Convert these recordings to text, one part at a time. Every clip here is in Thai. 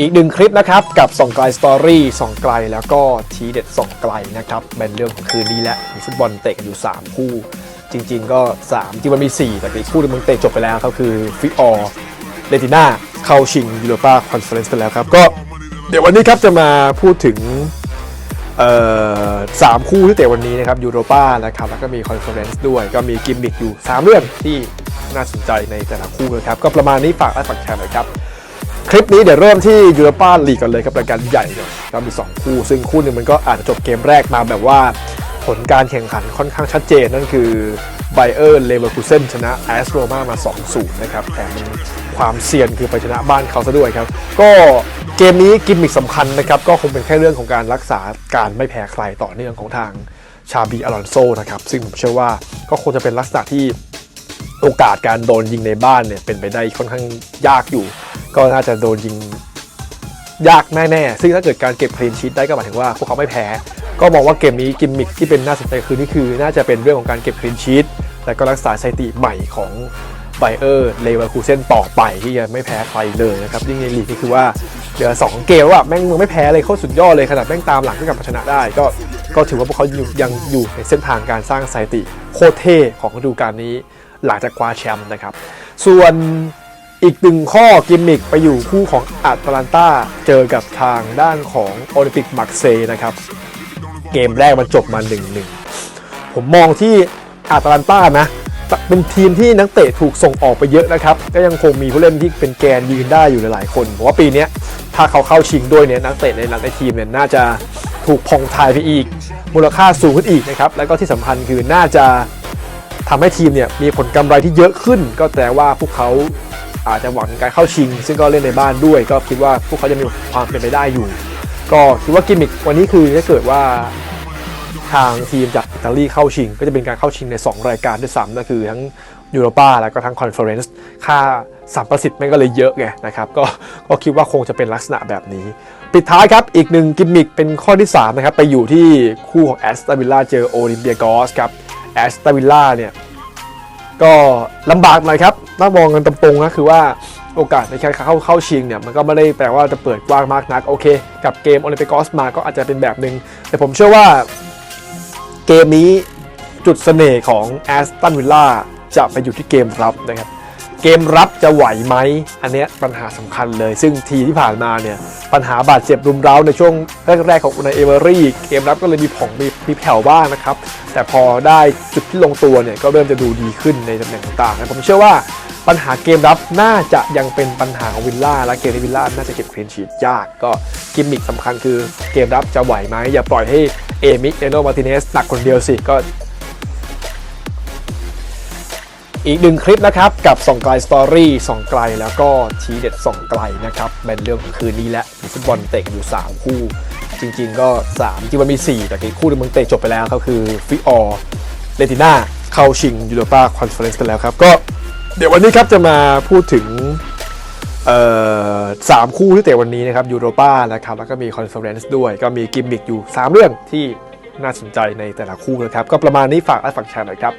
อีกหนึ่งคลิปนะครับ กับส่องไกลสตอรี่ส่องไกลแล้วก็ทีเด็ดส่องไกลนะครับเป็นเรื่องของคืนนี้แหละมีฟุตบอลเตะกันอยู่ 3 คู่ จริง ๆ ก็3จริงมันมี 4 แต่อีกคู่หนึงมันเตะจบไปแล้วครับคือฟิออร์เลติน่าเข้าชิงยูโรปาคอนเฟอเรนซ์ไปแล้วครับ ก็เดี๋ยววันนี้ครับจะมาพูดถึงเอ่อสามคู่ที่เตะวันนี้นะครับยูโรปานะครับแล้วก็มีคอนเฟอเรนซ์ด้วย ก็มีกิมมิคอยู่ 3 เรื่องที่น่าสนใจในแต่ละคู่นะครับ ก็ประมาณนี้ฝากไลค์ฝากแชร์หน่อยครับ คลิปนี้เดี๋ยวเริ่มที่ยูโรปาลีกกันเลยครับรายการใหญ่เลยก็มี 2 คู่ ซึ่งคู่หนึ่งมันก็อาจจะจบเกมแรกมาแบบว่า ผลการแข่งขันค่อนข้างชัดเจนนั่นคือไบเออร์เลเวอร์คูเซนชนะแอสโรมามา 2-0 นะครับแถมมันความเซียนคือไปชนะบ้านเขาซะด้วยครับ ก็เกมนี้กิมมิคสำคัญนะครับ ก็คงเป็นแค่เรื่องของการรักษาการไม่แพ้ใครต่อเนื่องของทางชาบีอลอนโซนะครับ ซึ่งผมเชื่อว่าก็คงจะเป็นลักษณะที่โอกาสการโดนยิงในบ้านเนี่ยเป็นไปได้ค่อนข้างยากอยู่ ก็น่าจะโดนยิงยากแน่ๆ ซึ่งถ้าเกิดการเก็บคลีนชีตได้ก็หมายถึงว่าพวกเขาไม่แพ้ ก็มองว่าเกมนี้กิมมิคที่เป็นน่าสนใจคือนี่คือ น่าจะเป็นเรื่องของการเก็บคลีนชีตและก็รักษาสถิติใหม่ของไบเออร์เลเวอร์คูเซนต่อไปที่ยังไม่แพ้ใครเลยนะครับยิ่งในลีกนี่คือว่าเหลือ 2 เกมว่าแม่งมึงไม่แพ้เลยโคตรสุดยอดเลยขนาดแม่งตามหลังก็กลับมาชนะได้ ก็ก็ถือว่าพวกเขาอยู่ยังอยู่ในเส้นทางการสร้างสถิติโคตรเท่ของฤดูกาลนี้หลังจากคว้าแชมป์นะครับ ส่วน อีกหนึ่งข้อกิมมิกไปอยู่คู่ของอาตแลนตาเจอกับทางด้านของโอลิมปิกมักเซนะครับ เกมแรกมันจบมา1-1ผมมองที่อาตแลนตานะ เป็นทีมที่นักเตะถูกส่งออกไปเยอะนะครับ ก็ยังคงมีผู้เล่นที่เป็นแกนยืนได้อยู่หลายๆคนผมว่าปีนี้ถ้าเขาเข้าชิงด้วยเนี่ยนักเตะในหลังในทีมเนี่ยน่าจะถูกพองทายไปอีก มูลค่าสูงขึ้นอีกนะครับแล้วก็ที่สำคัญคือน่าจะทำให้ทีมเนี่ยมีผลกำไรที่เยอะขึ้น ก็แต่ว่าพวกเขา อาจจะหวังการเข้าชิง ซึ่งก็เล่นในบ้านด้วย ก็คิดว่าพวกเขาจะมีความเป็นไปได้อยู่ ก็คิดว่ากิมมิควันนี้คือถ้าเกิดว่าทางทีมจากอิตาลีเข้าชิง ก็จะเป็นการเข้าชิงใน 2 รายการด้วยซ้ำนั่นคือทั้งยูโรปาแล้วก็ทั้งคอนเฟอเรนซ์ค่าสัมประสิทธิ์ม่งก็เลยเยอะไงนะครับก็ก็คิดว่าคงจะเป็นลักษณะแบบนี้ ปิดท้ายครับ อีกหนึ่งกิมมิคเป็นข้อที่ 3 นะครับ ไปอยู่ที่คู่ของแอสตันวิลล่าเจอโอลิมเปียกอสครับแอสตันวิลล่าเนี่ย ก็ลำบากหน่อยครับถ้ามองกันตรงๆนะคือว่าโอกาสในการเข้าเข้าชิงเนี่ยมันก็ไม่ได้แปลว่าจะเปิดกว้างมากนักโอเค กับเกมโอลิมปิกอสมาก็อาจจะเป็นแบบหนึ่งแต่ผมเชื่อว่าเกมนี้จุดเสน่ห์ของแอสตันวิลล่าจะไปอยู่ที่เกมรับนะครับเกมรับจะไหวไหม อันนี้ปัญหาสำคัญเลย ซึ่งทีที่ผ่านมาเนี่ย ปัญหาบาดเจ็บรุมเร้าในช่วงแรก ๆ ของอุนายเอเวอรี่ เกมรับก็เลยมีผ่องมี มีแผ่วบ้างนะครับ แต่พอได้จุดที่ลงตัวเนี่ย ก็เริ่มจะดูดีขึ้นในตำแหน่งต่างๆนะผมเชื่อว่าปัญหาเกมรับน่าจะยังเป็นปัญหาของวิลล่าและเกมที่วิลล่าน่าจะเก็บคลีนชีตยากก็กิมมิคสำคัญคือเกมรับจะไหวไหมอย่าปล่อยให้เอมิเอโนมาติเนสหนักคนเดียวสิก็อีกหนึ่งคลิปนะครับ กับส่องไกลสตอรี่ส่องไกลแล้วก็ทีเด็ดส่องไกลนะครับเป็นเรื่องคืนนี้แหละฟุตบอลเตะอยู่ 3 คู่ จริง ๆ ก็ 3 จริงมันมี 4 แต่อีกคู่หนึงมันเตะจบไปแล้วครับคือฟิออร์เลติน่าเข้าชิงยูโรปาคอนเฟอเรนซ์ไปแล้วครับ ก็เดี๋ยววันนี้ครับจะมาพูดถึงเออสามคู่ที่เตะวันนี้นะครับยูโรปานะครับแล้วก็มีคอนเฟอเรนซ์ด้วย ก็มีกิมมิคอยู่ 3 เรื่องที่น่าสนใจในแต่ละคู่นะครับ ก็ประมาณนี้ฝากไลค์ฝากแชร์หน่อยครับ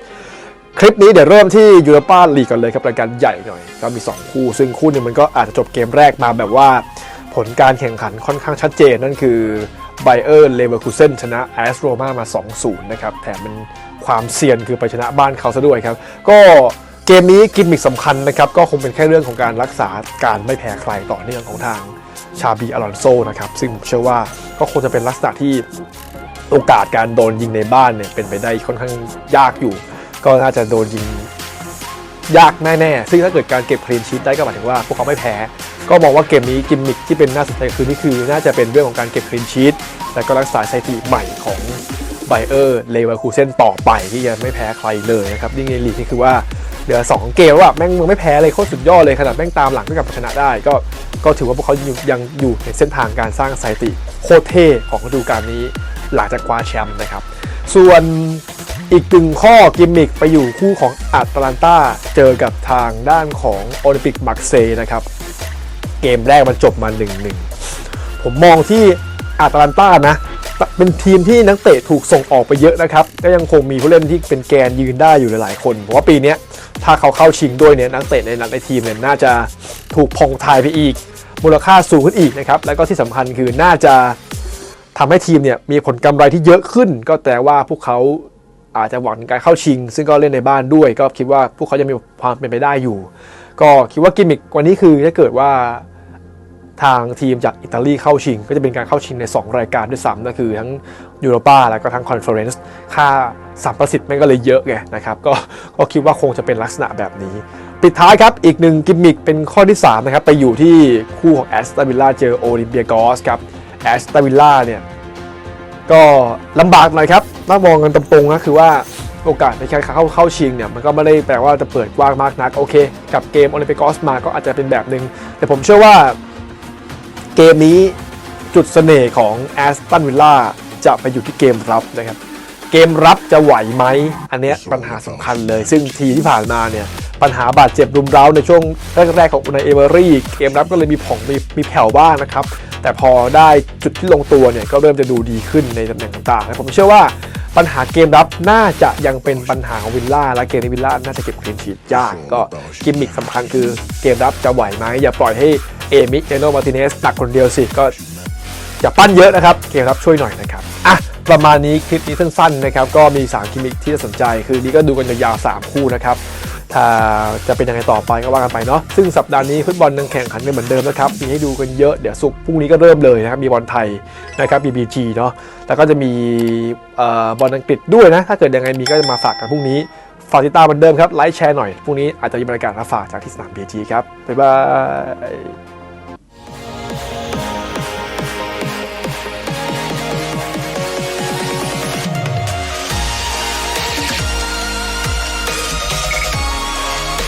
คลิปนี้เดี๋ยวเริ่มที่ยูโรปาลีกกันเลยครับรายการใหญ่หน่อย ก็มี 2 คู่ ซึ่งคู่หนึ่งมันก็อาจจะจบเกมแรกมาแบบว่า ลการแข่งขันค่อนข้างชัดเจนนั่นคือไบเออร์เลเวอร์คูเซนชนะแอสโรมามา 2-0 นะครับ แถมมันความเซียนคือไปชนะบ้านเขาซะด้วยครับ ก็เกมนี้กิมมิคสำคัญนะครับ ก็คงเป็นแค่เรื่องของการรักษาการไม่แพ้ใครต่อเนื่องของทางชาบีอลอนโซนะครับ ซึ่งผมเชื่อว่าก็คงจะเป็นลักษณะที่โอกาสการโดนยิงในบ้านเนี่ยเป็นไปได้ค่อนข้างยากอยู่ ก็น่าจะโดนยิงยากแน่ๆ ซึ่งถ้าเกิดการเก็บคลีนชีตได้ก็หมายถึงว่าพวกเขาไม่แพ้ ก็มองว่าเกมนี้กิมมิคที่เป็นน่าสนใจคือนี่คือ น่าจะเป็นเรื่องของการเก็บคลีนชีตและก็รักษาสถิติใหม่ของไบเออร์เลเวอร์คูเซนต่อไปที่ยังไม่แพ้ใครเลยนะครับยิ่งในลีกนี่คือว่าเหลือ 2 เกมว่าแม่งมึงไม่แพ้เลยโคตรสุดยอดเลยขนาดแม่งตามหลังก็กลับชนะได้ ก็ก็ถือว่าพวกเขายังยังอยู่ในเส้นทางการสร้างสถิติโคตรเท่ของฤดูกาลนี้หลังจากคว้าแชมป์นะครับ ส่วนอีกหนึ่งข้อกิมมิคไปอยู่คู่ของอาตแลนตาเจอกับทางด้านของโอลิมปิกมักเซย์นะครับ เกมแรกมันจบมา1-1ผมมองที่อาตแลนตานะ เป็นทีมที่นักเตะถูกส่งออกไปเยอะนะครับ ก็ยังคงมีผู้เล่นที่เป็นแกนยืนได้อยู่หลายๆคนผมว่าปีนี้ถ้าเขาเข้าชิงด้วยเนี่ยนักเตะในในทีมเนี่ยน่าจะถูกพองทายไปอีก มูลค่าสูงขึ้นอีกนะครับแล้วก็ที่สำคัญคือน่าจะทำให้ทีมเนี่ยมีผลกำไรที่เยอะขึ้น ก็แต่ว่าพวกเขาอาจจะหวังการเข้าชิง ซึ่งก็เล่นในบ้านด้วย ก็คิดว่าพวกเขายังมีความเป็นไปได้อยู่ ก็คิดว่ากิมมิกวันนี้คือถ้าเกิดว่า ทางทีมจากอิตาลีเข้าชิง ก็จะเป็นการเข้าชิงใน 2 รายการด้วยซ้ำก็คือทั้งยูโรปาแล้วก็ทั้งคอนเฟอเรนซ์ค่าสัมประสิทธิ์มันก็เลยเยอะไงนะครับก็ก็คิดว่าคงจะเป็นลักษณะแบบนี้ ปิดท้ายครับ อีกหนึ่งกิมมิกเป็นข้อที่ 3 นะครับ ไปอยู่ที่คู่ของแอสตันวิลล่าเจอโอลิมเปียกอสครับแอสตันวิลล่าเนี่ยก็ลำบากหน่อยครับถ้ามองกันตรงๆนะคือว่าโอกาสในการเข้าเข้าชิงเนี่ยมันก็ไม่ได้แปลว่าจะเปิดกว้างมากนักโอเค กับเกมโอลิมเปียกอสมาก็อาจจะเป็นแบบหนึ่งแต่ผมเชื่อว่า เกมนี้จุดเสน่ห์ของแอสตันวิลล่าจะไปอยู่ที่เกมรับนะครับ เกมรับจะไหวไหม อันเนี้ยปัญหาสำคัญเลย ซึ่งทีที่ผ่านมาเนี่ย ปัญหาบาดเจ็บรุมเร้าในช่วงแรกๆของอุนายเอเวอรี่ เกมรับก็เลยมีผ่องมีมีแผ่วบ้างนะครับ แต่พอได้จุดที่ลงตัวเนี่ย ก็เริ่มจะดูดีขึ้นในตำแหน่งต่างๆและผมเชื่อว่าปัญหาเกมรับน่าจะยังเป็นปัญหาของวิลล่า และเกมในวิลล่าน่าจะเก็บคลีนชีตยากก็กิมมิคสำคัญคือเกมรับจะไหวไหมอย่าปล่อยให้ เอมิเอโนมาร์ติเนสหนักคนเดียวสิก็อย่าปั้นเยอะนะครับเกมรับช่วยหน่อยนะครับอะประมาณนี้คลิปนี้สั้นๆนะครับก็มี 3 กิมมิคที่น่าสนใจ คือนี้ก็ดูกันยาวๆ3คู่นะครับถ้าจะเป็นยังไงต่อไปก็ว่ากันไปเนาะซึ่งสัปดาห์นี้ฟุตบอลยังแข่งขันกันเหมือนเดิมนะครับมีให้ดูกันเยอะเดี๋ยวสุกพรุ่งนี้ก็เริ่มเลยนะครับมีบอลไทยนะครับ BBG เนาะแล้วก็จะมีออบอลอังกฤษด้วยนะ ถ้าเกิดยังไงมีก็จะมาฝากกันพรุ่งนี้ฝากติดตามเหมือนเดิมครับไลค์แชร์หน่อยพรุ่งนี้อาจจะมีบรรยากาศมาฝากจากที่สนาม BG ครับบ๊ายบาย